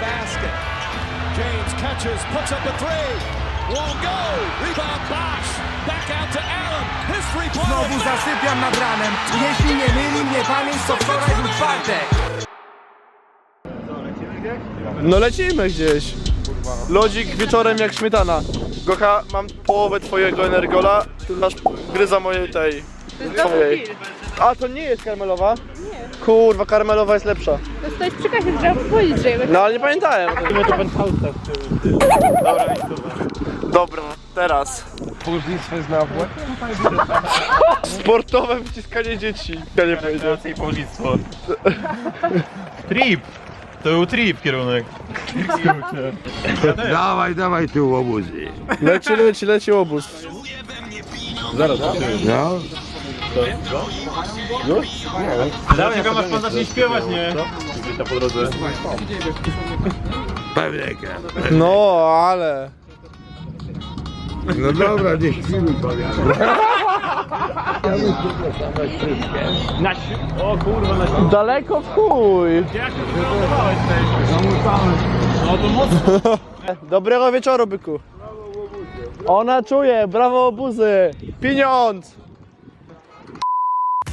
basket. James catches, puts up a three. Won't go. Rebound Bosch. Back out to Allen. His three Znowu pointer. zasypiam nad ranem Jeśli nie myli mnie pamięć, to wczoraj był czwartek No lecimy gdzieś. Lodzik wieczorem jak śmietana. Gocha, mam połowę twojego energola, ty masz gryza mojej tej. Twojej. A to nie jest karmelowa? Nie. Kurwa, karmelowa jest lepsza. To jest przy kasie, trzeba powiedzieć, że No ale nie pamiętałem. Dobra, teraz. Południctwo jest na włe Sportowe wyciskanie dzieci. Ja nie powiedziałem. i pożyczstwo. Trip! To był trip kierunek. Dawaj, dawaj tu łobuzy. Leci, leci, leci obóz. No. Dawaj, jak masz pan zacznie śpiewać, nie? Gdzieś tam po drodze. Pewniaka. No, ale... No dobra, nie chwili powiadam. Na O kurwa, na si- Daleko w chuj. Jak się przygotowałeś No to mocno. Dobrego wieczoru, byku. Ona czuje, brawo obuzy. Pieniądz.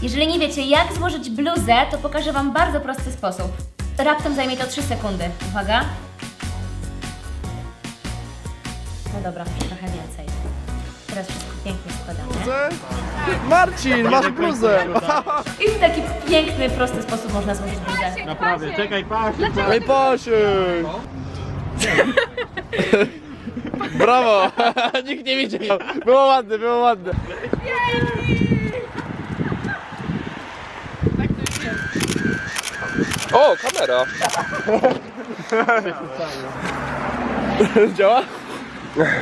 Jeżeli nie wiecie, jak złożyć bluzę, to pokażę Wam bardzo prosty sposób. Raptem zajmie to 3 sekundy. Uwaga. No dobra, trochę więcej. Teraz wszystko pięknie składamy. Marcin, masz bluzę. I w taki piękny, prosty sposób można złożyć bluzę. Naprawdę, czekaj, patrz. Ej, Pasiek. Brawo. Nikt nie widział. Było ładne, było ładne. O, kamera. Działa?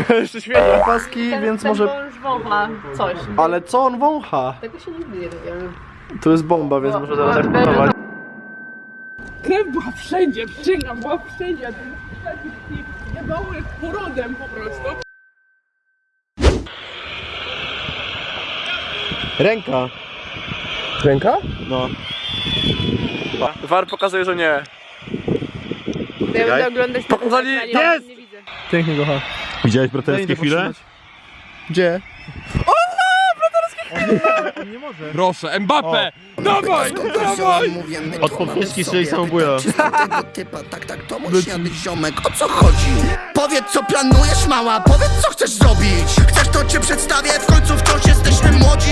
Jeszcze świetnie paski, więc może... wąż wącha coś. Ale co on wącha? Tego się nigdy nie dowiemy. Tu jest bomba, więc może zaraz eksplodować. Krew była wszędzie, przysięgam, była wszędzie. a ten taki jebały porodem po prostu. Ręka. Ręka? No. War pokazuje, że nie. Ja będę oglądać na Pokazali- kanale, Jest! Nie widzę. Pięknie kocha. Widziałeś braterskie chwile? Gdzie? Proszę, Mbappe! Dawaj, dawaj! Od podwózki strzeli samobuja. typa, tak, tak, to mój śniady ziomek, o co chodzi? Powiedz co planujesz mała, powiedz co chcesz zrobić Chcesz to cię przedstawię, w końcu wciąż jesteśmy młodzi